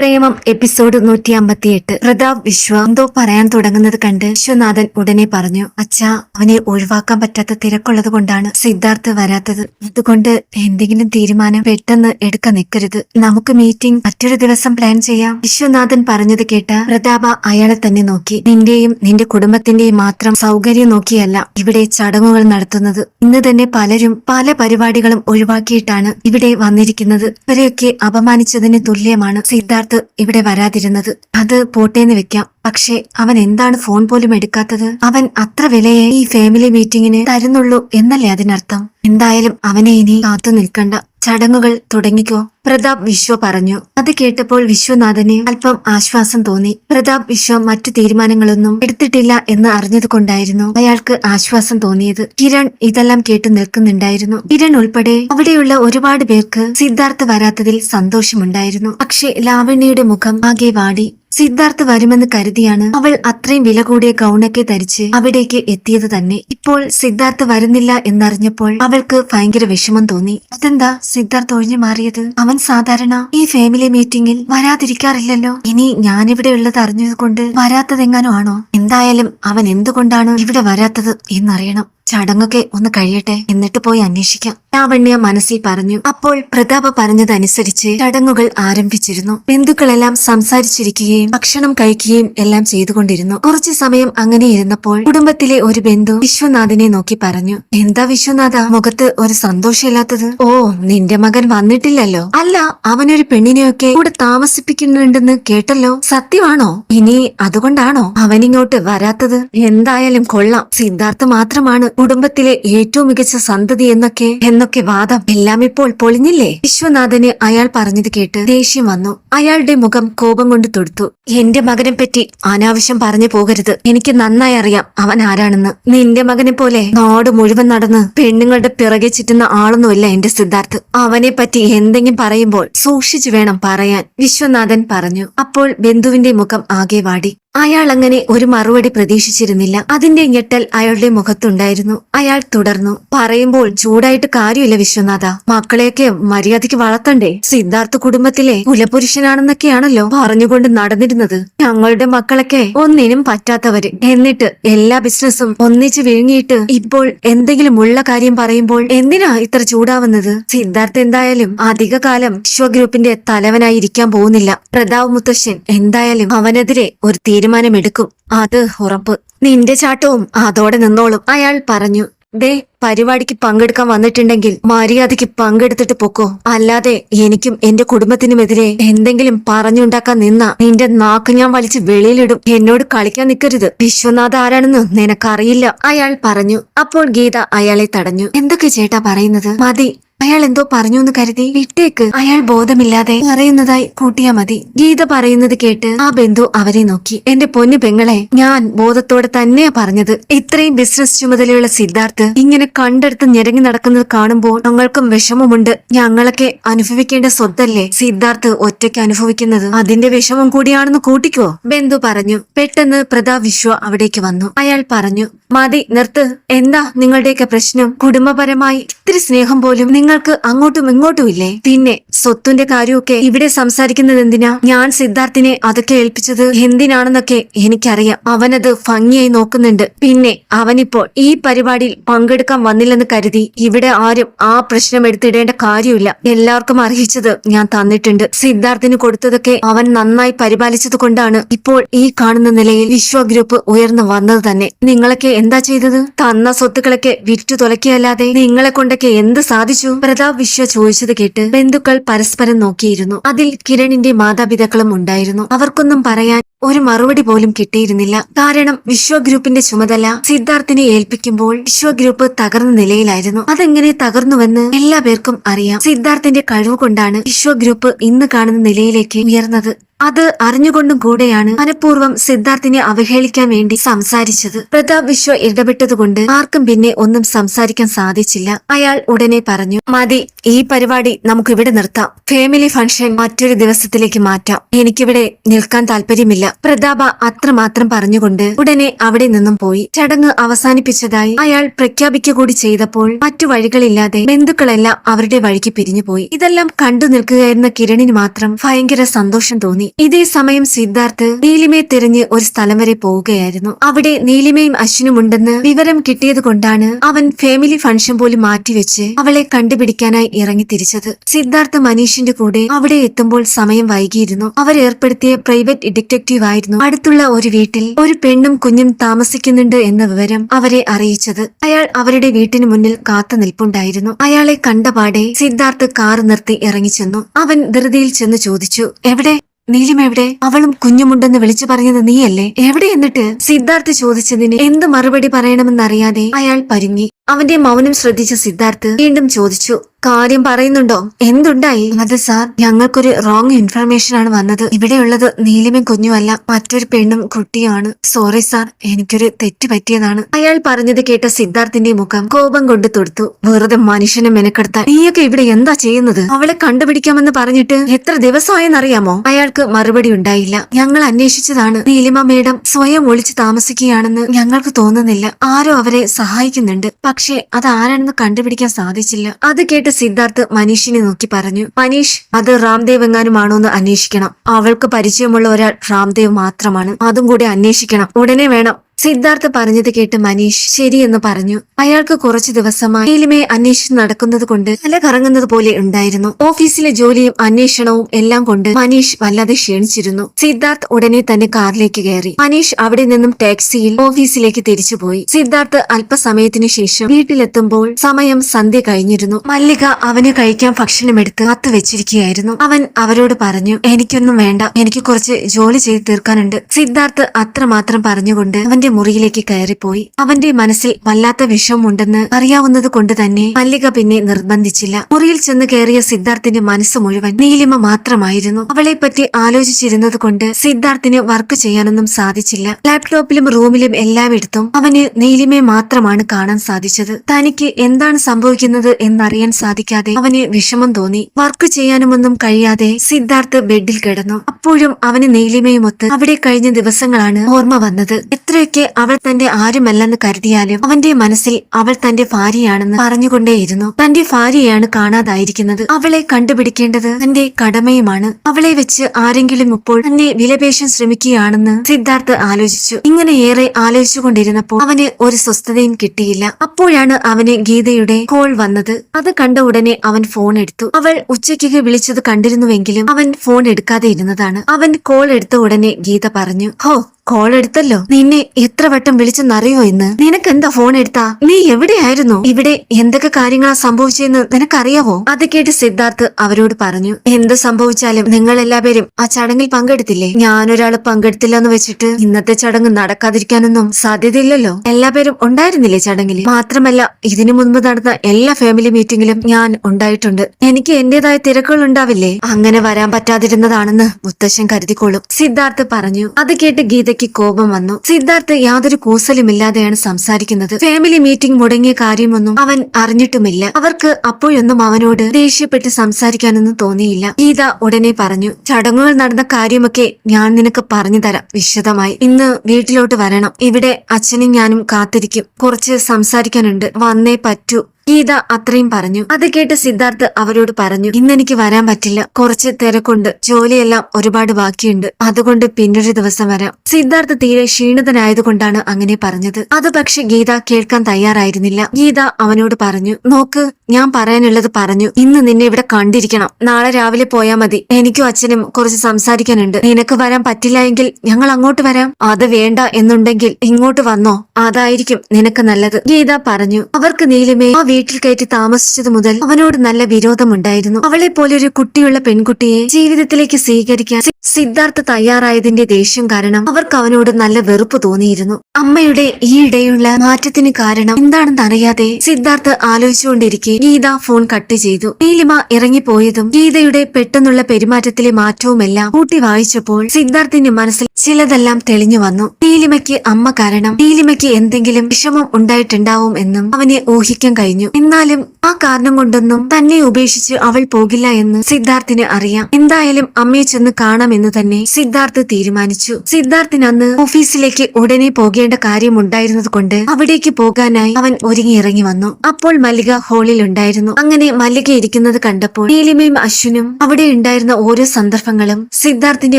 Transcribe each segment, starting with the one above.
പ്രേമം episode നൂറ്റി അമ്പത്തിയെട്ട് പ്രതാപ് വിശ്വ എന്തോ പറയാൻ തുടങ്ങുന്നത് കണ്ട് വിശ്വനാഥൻ ഉടനെ പറഞ്ഞു അച്ഛാ അവനെ ഒഴിവാക്കാൻ പറ്റാത്ത തിരക്കുള്ളത് കൊണ്ടാണ് സിദ്ധാർത്ഥ് വരാത്തത്. അതുകൊണ്ട് എന്തെങ്കിലും തീരുമാനം പെട്ടെന്ന് എടുക്കാൻ നിൽക്കരുത്. നമുക്ക് മീറ്റിംഗ് മറ്റൊരു ദിവസം പ്ലാൻ ചെയ്യാം. വിശ്വനാഥൻ പറഞ്ഞത് കേട്ട പ്രതാപ അയാളെ തന്നെ നോക്കി. നിന്റെയും നിന്റെ കുടുംബത്തിന്റെയും മാത്രം സൗകര്യം നോക്കിയല്ല ഇവിടെ ചടങ്ങുകൾ നടത്തുന്നത്. ഇന്ന് തന്നെ പലരും പല പരിപാടികളും ഒഴിവാക്കിയിട്ടാണ് ഇവിടെ വന്നിരിക്കുന്നത്. ഇവരെയൊക്കെ അപമാനിച്ചതിന് തുല്യമാണ് സിദ്ധാർത്ഥ്. ഇവിടെ വരാതിരുന്നത്. അത് പോട്ടേന്ന് വെക്കാം. പക്ഷേ അവൻ എന്താണ് ഫോൺ പോലും എടുക്കാത്തത്? അവൻ അത്ര വിലയെ ഈ ഫാമിലി മീറ്റിംഗിന് തരുന്നുള്ളൂ എന്നല്ലേ അതിനർത്ഥം? എന്തായാലും അവനെ ഇനി കാത്തു നിൽക്കണ്ട. ചടങ്ങുകൾ തുടങ്ങിക്കോ. പ്രതാപ് വിശ്വ പറഞ്ഞു. അത് കേട്ടപ്പോൾ വിശ്വനാഥന് അല്പം ആശ്വാസം തോന്നി. പ്രതാപ് വിശ്വ മറ്റു തീരുമാനങ്ങളൊന്നും എടുത്തിട്ടില്ല എന്ന് അറിഞ്ഞതുകൊണ്ടായിരുന്നു അയാൾക്ക് ആശ്വാസം തോന്നിയത്. കിരൺ ഇതെല്ലാം കേട്ടു നിൽക്കുന്നുണ്ടായിരുന്നു. കിരൺ ഉൾപ്പെടെ അവിടെയുള്ള ഒരുപാട് പേർക്ക് സിദ്ധാർത്ഥ് വരാത്തതിൽ സന്തോഷമുണ്ടായിരുന്നു. പക്ഷെ ലാവണ്യയുടെ മുഖം ആകെ വാടി. സിദ്ധാർത്ഥ് വരുമെന്ന് കരുതിയാണ് അവൾ അത്രയും വില കൂടിയ ഗൗണൊക്കെ ധരിച്ച് അവിടേക്ക് എത്തിയത് തന്നെ. ഇപ്പോൾ സിദ്ധാർത്ഥ് വരുന്നില്ല എന്നറിഞ്ഞപ്പോൾ അവൾക്ക് ഭയങ്കര വിഷമം തോന്നി. അതെന്താ സിദ്ധാർത്ഥ് ഒഴിഞ്ഞു മാറിയത്? അവൻ സാധാരണ ഈ ഫാമിലി മീറ്റിംഗിൽ വരാതിരിക്കാറില്ലല്ലോ. ഇനി ഞാനിവിടെ ഉള്ളത് അറിഞ്ഞതുകൊണ്ട് വരാത്തതെങ്ങാനും ആണോ? എന്തായാലും അവൻ എന്തുകൊണ്ടാണ് ഇവിടെ വരാത്തത് എന്നറിയണം. ചടങ്ങൊക്കെ ഒന്ന് കഴിയട്ടെ. എന്നിട്ട് പോയി അന്വേഷിക്കാം. ലാവണ്യ മനസ്സിൽ പറഞ്ഞു. അപ്പോൾ പ്രതാപ പറഞ്ഞതനുസരിച്ച് ചടങ്ങുകൾ ആരംഭിച്ചിരുന്നു. ബന്ധുക്കളെല്ലാം സംസാരിച്ചിരിക്കുകയും ഭക്ഷണം കഴിക്കുകയും എല്ലാം ചെയ്തുകൊണ്ടിരുന്നു. കുറച്ചു സമയം അങ്ങനെ ഇരുന്നപ്പോൾ കുടുംബത്തിലെ ഒരു ബന്ധു വിശ്വനാഥിനെ നോക്കി പറഞ്ഞു. എന്താ വിശ്വനാഥ? മുഖത്ത് ഒരു സന്തോഷമില്ലാത്തത്? ഓ നിന്റെ മകൻ വന്നിട്ടില്ലല്ലോ. അല്ല അവനൊരു പെണ്ണിനെയൊക്കെ കൂടെ താമസിപ്പിക്കുന്നുണ്ടെന്ന് കേട്ടല്ലോ. സത്യമാണോ? ഇനി അതുകൊണ്ടാണോ അവനിങ്ങോട്ട് വരാത്തത്? എന്തായാലും കൊള്ളാം. സിദ്ധാർത്ഥ മാത്രമാണ് കുടുംബത്തിലെ ഏറ്റവും മികച്ച സന്തതി എന്നൊക്കെ എന്നൊക്കെ വാദം എല്ലാം ഇപ്പോൾ പൊളിഞ്ഞില്ലേ? വിശ്വനാഥന് അയാൾ പറഞ്ഞത് കേട്ട് ദേഷ്യം വന്നു. അയാളുടെ മുഖം കോപം കൊണ്ട് തൊടുത്തു. എന്റെ മകനെ പറ്റി അനാവശ്യം പറഞ്ഞു പോകരുത്. എനിക്ക് നന്നായി അറിയാം അവൻ ആരാണെന്ന്. നിന്റെ മകനെ പോലെ നാട് മുഴുവൻ നടന്ന് പെണ്ണുങ്ങളുടെ പിറകെ ചുറ്റുന്ന ആളൊന്നുമല്ല എന്റെ സിദ്ധാർത്ഥ്. അവനെ പറ്റി എന്തെങ്കിലും പറയുമ്പോൾ സൂക്ഷിച്ചു വേണം പറയാൻ വിശ്വനാഥൻ പറഞ്ഞു. അപ്പോൾ ബന്ധുവിന്റെ മുഖം ആകെ വാടി. അയാൾ അങ്ങനെ ഒരു മറുപടി പ്രതീക്ഷിച്ചിരുന്നില്ല. അതിന്റെ ഞെട്ടൽ അയാളുടെ മുഖത്തുണ്ടായിരുന്നു. അയാൾ തുടർന്നു. പറയുമ്പോൾ ചൂടായിട്ട് കാര്യമില്ല വിശ്വനാഥ. മക്കളെയൊക്കെ മര്യാദയ്ക്ക് വളർത്തണ്ടേ? സിദ്ധാർത്ഥ കുടുംബത്തിലെ കുലപുരുഷനാണെന്നൊക്കെയാണല്ലോ പറഞ്ഞുകൊണ്ട് നടന്നിരുന്നത്. ഞങ്ങളുടെ മക്കളൊക്കെ ഒന്നിനും പറ്റാത്തവര്. എന്നിട്ട് എല്ലാ ബിസിനസ്സും ഒന്നിച്ച് വിഴുങ്ങിയിട്ട് ഇപ്പോൾ എന്തെങ്കിലും ഉള്ള കാര്യം പറയുമ്പോൾ എന്തിനാ ഇത്ര ചൂടാവുന്നത്? സിദ്ധാർത്ഥ എന്തായാലും അധിക അധികകാലം വിശ്വഗ്രൂപ്പിന്റെ തലവനായി ഇരിക്കാൻ പോകുന്നില്ല. പ്രതാപ് മുത്തശ്ശൻ എന്തായാലും അവനെതിരെ ഒരു തീരുമാനമെടുക്കും. അത് ഉറപ്പ്. നിന്റെ ചാട്ടവും അതോടെ നിന്നോളും. അയാൾ പറഞ്ഞു ദേ പരിപാടിക്ക് പങ്കെടുക്കാൻ വന്നിട്ടുണ്ടെങ്കിൽ മര്യാദയ്ക്ക് പങ്കെടുത്തിട്ട് പൊക്കോ. അല്ലാതെ എനിക്കും എന്റെ കുടുംബത്തിനുമെതിരെ എന്തെങ്കിലും പറഞ്ഞുണ്ടാക്കാൻ നിന്ന നിന്റെ നാക്ക് ഞാൻ വലിച്ച് വെളിയിലിടും. എന്നോട് കളിക്കാൻ നിൽക്കരുത് വിശ്വനാഥ് ആരാണെന്ന് നിനക്കറിയില്ല. അയാൾ പറഞ്ഞു. അപ്പോൾ ഗീത അയാളെ തടഞ്ഞു. എന്തൊക്കെ ചേട്ടാ പറയുന്നത്? മതി. അയാൾ എന്തോ പറഞ്ഞു എന്ന് കരുതി വിട്ടേക്ക്. അയാൾ ബോധമില്ലാതെ പറയുന്നതായി കൂട്ടിയാ മതി. ഗീത പറയുന്നത് കേട്ട് ആ ബന്ധു അവരെ നോക്കി. എന്റെ പൊന്നു പെങ്ങളെ ഞാൻ ബോധത്തോടെ തന്നെയാ പറഞ്ഞത്. ഇത്രയും ബിസിനസ് ചുമതലയുള്ള സിദ്ധാർത്ഥ് ഇങ്ങനെ കണ്ടെടുത്ത് ഞെരങ്ങി നടക്കുന്നത് കാണുമ്പോൾ ഞങ്ങൾക്കും വിഷമമുണ്ട്. ഞങ്ങളൊക്കെ അനുഭവിക്കേണ്ട സ്വത്തല്ലേ സിദ്ധാർത്ഥ് ഒറ്റയ്ക്ക് അനുഭവിക്കുന്നത്? അതിന്റെ വിഷമം കൂടിയാണെന്ന് കൂട്ടിക്കോ. ബന്ധു പറഞ്ഞു. പെട്ടെന്ന് പ്രതാപ് വിശ്വ അവിടേക്ക് വന്നു. അയാൾ പറഞ്ഞു. മതി നിർത്ത്. എന്താ നിങ്ങളുടെയൊക്കെ പ്രശ്നം? കുടുംബപരമായി ഇത്തിരി സ്നേഹം പോലും നിങ്ങൾക്ക് അങ്ങോട്ടും ഇങ്ങോട്ടും ഇല്ലേ? പിന്നെ സ്വത്തിന്റെ കാര്യമൊക്കെ ഇവിടെ സംസാരിക്കുന്നത് എന്തിനാ? ഞാൻ സിദ്ധാർത്ഥിനെ അതൊക്കെ ഏൽപ്പിച്ചത് എന്തിനാണെന്നൊക്കെ എനിക്കറിയാം. അവനത് ഭംഗിയായി നോക്കുന്നുണ്ട്. പിന്നെ അവനിപ്പോൾ ഈ പരിപാടിയിൽ പങ്കെടുക്കാൻ വന്നില്ലെന്ന് കരുതി ഇവിടെ ആരും ആ പ്രശ്നം എടുത്തിടേണ്ട കാര്യമില്ല. എല്ലാവർക്കും അറിയിച്ചത് ഞാൻ തന്നിട്ടുണ്ട്. സിദ്ധാർത്ഥിന് കൊടുത്തതൊക്കെ അവൻ നന്നായി പരിപാലിച്ചത് കൊണ്ടാണ് ഇപ്പോൾ ഈ കാണുന്ന നിലയിൽ വിശ്വ ഗ്രൂപ്പ് ഉയർന്നു വന്നത് തന്നെ. നിങ്ങളൊക്കെ എന്താ ചെയ്തത്? തന്ന സ്വത്തുക്കളൊക്കെ വിറ്റു തുലക്കിയല്ലാതെ നിങ്ങളെ കൊണ്ടൊക്കെ എന്ത് സാധിച്ചു? പ്രതാപ് വിശ്വ ചോദിച്ചത് കേട്ട് ബന്ധുക്കൾ പരസ്പരം നോക്കിയിരുന്നു. അതിൽ കിരണിന്റെ മാതാപിതാക്കളും ഉണ്ടായിരുന്നു. അവർക്കൊന്നും പറയാൻ ഒരു മറുപടി പോലും കിട്ടിയിരുന്നില്ല. കാരണം വിശ്വ ഗ്രൂപ്പിന്റെ ചുമതല സിദ്ധാർത്ഥിനെ ഏൽപ്പിക്കുമ്പോൾ വിശ്വ ഗ്രൂപ്പ് തകർന്ന നിലയിലായിരുന്നു. അതെങ്ങനെ തകർന്നുവെന്ന് എല്ലാ പേർക്കും അറിയാം. സിദ്ധാർത്ഥിന്റെ കഴിവ് കൊണ്ടാണ് വിശ്വ ഗ്രൂപ്പ് ഇന്ന് കാണുന്ന നിലയിലേക്ക് ഉയർന്നത്. അത് അറിഞ്ഞുകൊണ്ടും കൂടെയാണ് മനഃപൂർവം സിദ്ധാർത്ഥിനെ അവഹേളിക്കാൻ വേണ്ടി സംസാരിച്ചത്. പ്രതാപ് വിശ്വ ഇടപെട്ടതുകൊണ്ട് ആർക്കും പിന്നെ ഒന്നും സംസാരിക്കാൻ സാധിച്ചില്ല. അയാൾ ഉടനെ പറഞ്ഞു മതി ഈ പരിപാടി നമുക്ക് ഇവിടെ നിർത്താം. ഫാമിലി ഫംഗ്ഷൻ മറ്റൊരു ദിവസത്തിലേക്ക് മാറ്റാം. എനിക്കിവിടെ നിൽക്കാൻ താല്പര്യമില്ല. പ്രതാപ അത്രമാത്രം പറഞ്ഞുകൊണ്ട് ഉടനെ അവിടെ നിന്നും പോയി. ചടങ്ങ് അവസാനിപ്പിച്ചതായി അയാൾ പ്രഖ്യാപിക്കുക കൂടി ചെയ്തപ്പോൾ മറ്റു വഴികളില്ലാതെ ബന്ധുക്കളെല്ലാം അവരുടെ വഴിക്ക് പിരിഞ്ഞുപോയി. ഇതെല്ലാം കണ്ടു നിൽക്കുകയായിരുന്ന കിരണിന് മാത്രം ഭയങ്കര സന്തോഷം തോന്നി. ഇതേ സമയം സിദ്ധാർത്ഥ് നീലിമയെ തിരഞ്ഞ് ഒരു സ്ഥലം വരെ പോവുകയായിരുന്നു. അവിടെ നീലിമയും അശ്വിനും ഉണ്ടെന്ന് വിവരം കിട്ടിയത് കൊണ്ടാണ് അവൻ ഫാമിലി ഫംഗ്ഷൻ പോലും മാറ്റിവെച്ച് അവളെ കണ്ടുപിടിക്കാനായി ഇറങ്ങി തിരിച്ചത്. സിദ്ധാർത്ഥ് മനീഷിന്റെ കൂടെ അവിടെ എത്തുമ്പോൾ സമയം വൈകിയിരുന്നു. അവർ ഏർപ്പെടുത്തിയ പ്രൈവറ്റ് ഡിറ്റക്റ്റീവ് ആയിരുന്നു. അടുത്തുള്ള ഒരു വീട്ടിൽ ഒരു പെണ്ണും കുഞ്ഞും താമസിക്കുന്നുണ്ട് എന്ന വിവരം അവരെ അറിയിച്ചത്. അയാൾ അവരുടെ വീട്ടിന് മുന്നിൽ കാത്തു നിൽപ്പുണ്ടായിരുന്നു. അയാളെ കണ്ടപാടെ സിദ്ധാർത്ഥ് കാർ നിർത്തി ഇറങ്ങിച്ചെന്നു. അവൻ ധൃതിയിൽ ചെന്ന് ചോദിച്ചു എവിടെ? നീലിമ എവിടെ? അവളും കുഞ്ഞുമുണ്ടെന്ന് വിളിച്ചു പറഞ്ഞത് നീയല്ലേ? എവിടെ എന്നിട്ട്? സിദ്ധാർത്ഥ് ചോദിച്ചതിന് എന്ത് മറുപടി പറയണമെന്നറിയാതെ അയാൾ പരുങ്ങി. അവന്റെ മൗനം ശ്രദ്ധിച്ച സിദ്ധാർത്ഥ് വീണ്ടും ചോദിച്ചു കാര്യം പറയുന്നുണ്ടോ? എന്തുണ്ടായി? അത് സാർ ഞങ്ങൾക്കൊരു റോങ് ഇൻഫർമേഷൻ ആണ് വന്നത്. ഇവിടെയുള്ളത് നീലിമയും കുഞ്ഞുമല്ല മറ്റൊരു പെണ്ണും കുട്ടിയുമാണ്. സോറി സാർ എനിക്കൊരു തെറ്റ് പറ്റിയതാണ്. അയാൾ പറഞ്ഞത് കേട്ട സിദ്ധാർത്ഥിന്റെ മുഖം കോപം കൊണ്ട് തൊടുത്തു. വെറുതെ മനുഷ്യനെ മെനക്കെടുത്താൻ നീയൊക്കെ ഇവിടെ എന്താ ചെയ്യുന്നത്? അവളെ കണ്ടുപിടിക്കാമെന്ന് പറഞ്ഞിട്ട് എത്ര ദിവസമായെന്നറിയാമോ? അയാൾക്ക് മറുപടി ഉണ്ടായില്ല. ഞങ്ങൾ അന്വേഷിച്ചതാണ്. നീലിമ മേഡം സ്വയം ഒളിച്ചു താമസിക്കുകയാണെന്ന് ഞങ്ങൾക്ക് തോന്നുന്നില്ല. ആരോ അവരെ സഹായിക്കുന്നുണ്ട്. പക്ഷേ അത് ആരാണെന്ന് കണ്ടുപിടിക്കാൻ സാധിച്ചില്ല. അത് കേട്ട് സിദ്ധാർത്ഥ് മനീഷിനെ നോക്കി പറഞ്ഞു മനീഷ് അത് റാംദേവ് എങ്ങാനുമാണോ എന്ന് അന്വേഷിക്കണം. അവൾക്ക് പരിചയമുള്ള ഒരാൾ റാംദേവ് മാത്രമാണ്. അതും കൂടി അന്വേഷിക്കണം. ഉടനെ വേണം സിദ്ധാർത്ഥ് പറഞ്ഞത് കേട്ട് മനീഷ് ശരിയെന്ന് പറഞ്ഞു. അയാൾക്ക് കുറച്ചു ദിവസമായി നീലിമയെ അന്വേഷിച്ച് നടക്കുന്നത് കൊണ്ട് തല കറങ്ങുന്നത് പോലെ ഉണ്ടായിരുന്നു. ഓഫീസിലെ ജോലിയും അന്വേഷണവും എല്ലാം കൊണ്ട് മനീഷ് വല്ലാതെ ക്ഷീണിച്ചിരുന്നു. സിദ്ധാർത്ഥ് ഉടനെ തന്നെ കാറിലേക്ക് കയറി. മനീഷ് അവിടെ നിന്നും ടാക്സിയിൽ ഓഫീസിലേക്ക് തിരിച്ചുപോയി സിദ്ധാർത്ഥ് അല്പസമയത്തിനു ശേഷം വീട്ടിലെത്തുമ്പോൾ സമയം സന്ധ്യ കഴിഞ്ഞിരുന്നു. മല്ലിക അവന് കഴിക്കാൻ ഭക്ഷണം എടുത്ത് കത്ത് വെച്ചിരിക്കുകയായിരുന്നു. അവൻ അവരോട് പറഞ്ഞു എനിക്കൊന്നും വേണ്ട. എനിക്ക് കുറച്ച് ജോലി ചെയ്ത് തീർക്കാനുണ്ട്. സിദ്ധാർത്ഥ് അത്രമാത്രം പറഞ്ഞുകൊണ്ട് അവന്റെ മുറിയിലേക്ക് കയറിപ്പോയി. അവന്റെ മനസ്സിൽ വല്ലാത്ത വിഷമമുണ്ടെന്ന് അറിയാവുന്നത് കൊണ്ട് തന്നെ മല്ലിക പിന്നെ നിർബന്ധിച്ചില്ല. മുറിയിൽ ചെന്ന് കയറിയ സിദ്ധാർത്ഥിന്റെ മനസ്സ് മുഴുവൻ നീലിമ മാത്രമായിരുന്നു. അവളെ പറ്റി ആലോചിച്ചിരുന്നത് കൊണ്ട് സിദ്ധാർത്ഥിന് വർക്ക് ചെയ്യാനൊന്നും സാധിച്ചില്ല. ലാപ്ടോപ്പിലും റൂമിലും എല്ലായിടത്തും അവന് നീലിമയെ മാത്രമാണ് കാണാൻ സാധിച്ചത്. തനിക്ക് എന്താണ് സംഭവിക്കുന്നത് എന്നറിയാൻ സാധിക്കാതെ അവന് വിഷമം തോന്നി. വർക്ക് ചെയ്യാനുമൊന്നും കഴിയാതെ സിദ്ധാർത്ഥ് ബെഡിൽ കിടന്നു. അപ്പോഴും അവന് നീലിമയുമൊത്ത് അവിടെ കഴിഞ്ഞ ദിവസങ്ങളാണ് ഓർമ്മ വന്നത്. എത്രയൊക്കെ അവൾ തന്റെ ആരുമല്ലെന്ന് കരുതിയാലും അവന്റെ മനസ്സിൽ അവൾ തന്റെ ഭാര്യയാണെന്ന് പറഞ്ഞുകൊണ്ടേയിരുന്നു. തന്റെ ഭാര്യയാണ് കാണാതായിരിക്കുന്നത്. അവളെ കണ്ടുപിടിക്കേണ്ടത് തന്റെ കടമയുമാണ്. അവളെ വെച്ച് ആരെങ്കിലും ഇപ്പോൾ തന്നെ വിലപേശാൻ ശ്രമിക്കുകയാണെന്ന് സിദ്ധാർത്ഥ് ആലോചിച്ചു. ഇങ്ങനെ ഏറെ ആലോചിച്ചുകൊണ്ടിരുന്നപ്പോൾ അവന് ഒരു സ്വസ്ഥതയും കിട്ടിയില്ല. അപ്പോഴാണ് അവന് ഗീതയുടെ കോൾ വന്നത്. അത് കണ്ട ഉടനെ അവൻ ഫോൺ എടുത്തു. അവൾ ഉച്ചയ്ക്ക് വിളിച്ചത് കണ്ടിരുന്നുവെങ്കിലും അവൻ ഫോൺ എടുക്കാതെ ഇരുന്നതാണ്. അവൻ കോൾ എടുത്ത ഉടനെ ഗീത പറഞ്ഞു ഹോ കോൾ എടുത്തല്ലോ. നിന്നെ എത്ര വട്ടം വിളിച്ചെന്നറിയോ ഇന്ന്? നിനക്കെന്താ ഫോൺ എടുത്താ? നീ എവിടെയായിരുന്നു? ഇവിടെ എന്തൊക്കെ കാര്യങ്ങളാ സംഭവിച്ചെന്ന് നിനക്കറിയാവോ? അത് കേട്ട് സിദ്ധാർത്ഥ് അവരോട് പറഞ്ഞു എന്ത് സംഭവിച്ചാലും നിങ്ങൾ എല്ലാവരും ആ ചടങ്ങിൽ പങ്കെടുത്തില്ലേ? ഞാനൊരാൾ പങ്കെടുത്തില്ല എന്ന് വെച്ചിട്ട് ഇന്നത്തെ ചടങ്ങ് നടക്കാതിരിക്കാനൊന്നും സാധ്യതയില്ലല്ലോ? എല്ലാവരും ഉണ്ടായിരുന്നില്ലേ ചടങ്ങിൽ മാത്രമല്ല ഇതിനു മുൻപ് നടന്ന എല്ലാ ഫാമിലി മീറ്റിംഗിലും ഞാൻ ഉണ്ടായിട്ടുണ്ട്. എനിക്ക് എന്റേതായ തിരക്കുകൾ ഉണ്ടാവില്ലേ? അങ്ങനെ വരാൻ പറ്റാതിരുന്നതാണെന്ന് മുത്തശ്ശൻ കരുതിക്കോളും. സിദ്ധാർത്ഥ് പറഞ്ഞു അത് കേട്ട് ഗീതയ്ക്ക് കോപം വന്നു. സിദ്ധാർത്ഥ് യാതൊരു കൂസലുമില്ലാതെയാണ് സംസാരിക്കുന്നത്. ഫാമിലി മീറ്റിംഗ് മുടങ്ങിയ കാര്യമൊന്നും അവൻ അറിഞ്ഞിട്ടുമില്ല. അവർക്ക് അപ്പോഴൊന്നും അവനോട് ദേഷ്യപ്പെട്ട് സംസാരിക്കാനൊന്നും തോന്നിയില്ല. ഗീത ഉടനെ പറഞ്ഞു ചടങ്ങുകൾ നടന്ന കാര്യമൊക്കെ ഞാൻ നിനക്ക് പറഞ്ഞു തരാം വിശദമായി. ഇന്ന് വീട്ടിലോട്ട് വരണം. ഇവിടെ അച്ഛനും ഞാനും കാത്തിരിക്കും. കുറച്ച് സംസാരിക്കാനുണ്ട്. വന്നേ പറ്റൂ. ഗീത അത്രയും പറഞ്ഞു. അത് കേട്ട് സിദ്ധാർത്ഥ് അവരോട് പറഞ്ഞു ഇന്നെനിക്ക് വരാൻ പറ്റില്ല. കുറച്ച് തിരക്കുണ്ട്. ജോലിയെല്ലാം ഒരുപാട് ബാക്കിയുണ്ട്. അതുകൊണ്ട് പിന്നൊരു ദിവസം വരാം. സിദ്ധാർത്ഥ് തീരെ ക്ഷീണിതനായതുകൊണ്ടാണ് അങ്ങനെ പറഞ്ഞത്. അത് പക്ഷെ ഗീത കേൾക്കാൻ തയ്യാറായിരുന്നില്ല. ഗീത അവനോട് പറഞ്ഞു നോക്ക് ഞാൻ പറയാനുള്ളത് പറഞ്ഞു. ഇന്ന് നിന്നെ ഇവിടെ കണ്ടിരിക്കണം. നാളെ രാവിലെ പോയാ മതി. എനിക്കും അച്ഛനും കുറച്ച് സംസാരിക്കാനുണ്ട്. നിനക്ക് വരാൻ പറ്റില്ല എങ്കിൽ ഞങ്ങൾ അങ്ങോട്ട് വരാം. അത് വേണ്ട എന്നുണ്ടെങ്കിൽ ഇങ്ങോട്ട് വന്നോ. അതായിരിക്കും നിനക്ക് നല്ലത്. ഗീത പറഞ്ഞു അവർക്ക് നീലിമയെ ആ വീട്ടിൽ കയറ്റി താമസിച്ചത് മുതൽ അവനോട് നല്ല വിരോധമുണ്ടായിരുന്നു. അവളെ പോലെ ഒരു കുട്ടിയുള്ള പെൺകുട്ടിയെ ജീവിതത്തിലേക്ക് സ്വീകരിക്കാൻ സിദ്ധാർത്ഥ തയ്യാറായതിന്റെ ദേഷ്യം കാരണം അവർക്ക് അവനോട് നല്ല വെറുപ്പ് തോന്നിയിരുന്നു. അമ്മയുടെ ഈ ഈയിടെയുള്ള മാറ്റത്തിന് കാരണം എന്താണെന്ന് അറിയാതെ സിദ്ധാർത്ഥ് ആലോചിച്ചുകൊണ്ടിരിക്കെ ഗീത ഫോൺ കട്ട് ചെയ്തു. നീലിമ ഇറങ്ങിപ്പോയതും ഗീതയുടെ പെട്ടെന്നുള്ള പെരുമാറ്റത്തിലെ മാറ്റവുമെല്ലാം കൂട്ടി വായിച്ചപ്പോൾ സിദ്ധാർത്ഥിന്റെ മനസ്സിൽ ചിലതെല്ലാം തെളിഞ്ഞു വന്നു. നീലിമയ്ക്ക് അമ്മ കാരണം നീലിമയ്ക്ക് എന്തെങ്കിലും വിഷമം ഉണ്ടായിട്ടുണ്ടാവും എന്നും അവനെ ഊഹിക്കാൻ കഴിഞ്ഞു. എന്നാലും ആ കാരണം കൊണ്ടൊന്നും തന്നെ ഉപേക്ഷിച്ച് അവൾ പോകില്ല എന്ന് സിദ്ധാർത്ഥിന് അറിയാം. എന്തായാലും അമ്മയെ ചെന്ന് കാണാമെന്ന് തന്നെ സിദ്ധാർത്ഥ് തീരുമാനിച്ചു. സിദ്ധാർത്ഥിന് അന്ന് ഓഫീസിലേക്ക് ഉടനെ പോകേണ്ട കാര്യമുണ്ടായിരുന്നത് കൊണ്ട് അവിടേക്ക് പോകാനായി അവൻ ഒരുങ്ങി ഇറങ്ങി വന്നു. അപ്പോൾ മല്ലിക ഹാളിൽ ഉണ്ടായിരുന്നു. അങ്ങനെ മല്ലിക ഇരിക്കുന്നത് കണ്ടപ്പോൾ നീലിമയും അശ്വിനും അവിടെ ഉണ്ടായിരുന്ന ഓരോ സന്ദർഭങ്ങളും സിദ്ധാർത്ഥിന്റെ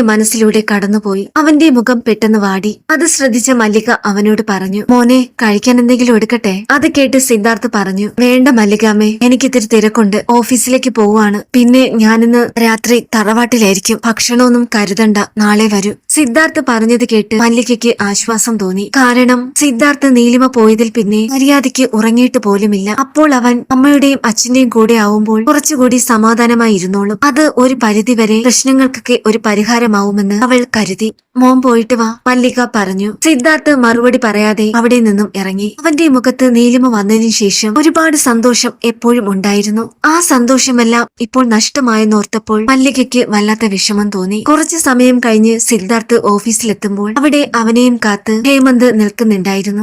മനസ്സിലൂടെ കടന്നുപോയി. അവന്റെ മുഖം പെട്ടെന്ന് വാടി. അത് ശ്രദ്ധിച്ച മല്ലിക അവനോട് പറഞ്ഞു മോനെ കഴിക്കാൻ എന്തെങ്കിലും എടുക്കട്ടെ? അത് കേട്ട് സിദ്ധാർത്ഥ് പറഞ്ഞു വേണ്ട മല്ലികാമ്മേ എനിക്കിത്തിരി തിരക്കുണ്ട്. ഓഫീസിലേക്ക് പോവാണ് പിന്നെ ഞാനിന്ന് രാത്രി തറവാട്ടിലായിരിക്കും. ഭക്ഷണമൊന്നും കരുതണ്ട. നാളെ വരൂ. സിദ്ധാർത്ഥ് പറഞ്ഞത് കേട്ട് മല്ലികയ്ക്ക് ആശ്വാസം തോന്നി. കാരണം സിദ്ധാർത്ഥ് നീലിമ പോയതിൽ പിന്നെ മര്യാദയ്ക്ക് ഉറങ്ങിയിട്ട് പോലുമില്ല. അപ്പോൾ അവൻ അമ്മയുടെയും അച്ഛന്റെയും കൂടെ ആവുമ്പോൾ കുറച്ചുകൂടി സമാധാനമായി ഇരുന്നോളും അത് ഒരു പരിധിവരെ പ്രശ്നങ്ങൾക്കൊക്കെ ഒരു പരിഹാരമാവുമെന്ന് അവൾ കരുതി. മോൻ പോയിട്ട് വാ. മല്ലിക പറഞ്ഞു. സിദ്ധാർത്ഥ് മറുപടി പറയാതെ അവിടെ നിന്നും ഇറങ്ങി. അവന്റെ മുഖത്ത് നീലിമ വന്നതിന് ശേഷം ഒരുപാട് സന്തോഷം എപ്പോഴും ഉണ്ടായിരുന്നു. ആ സന്തോഷമെല്ലാം ഇപ്പോൾ നഷ്ടമായെന്നോർത്തപ്പോൾ മല്ലികയ്ക്ക് വല്ലാത്ത വിഷമം തോന്നി. കുറച്ചു സമയം കഴിഞ്ഞ് സിദ്ധാർത്ഥ് ഓഫീസിലെത്തുമ്പോൾ അവിടെ അവനെയും കാത്ത് ഹേമന്ത് നിൽക്കുന്നുണ്ടായിരുന്നു.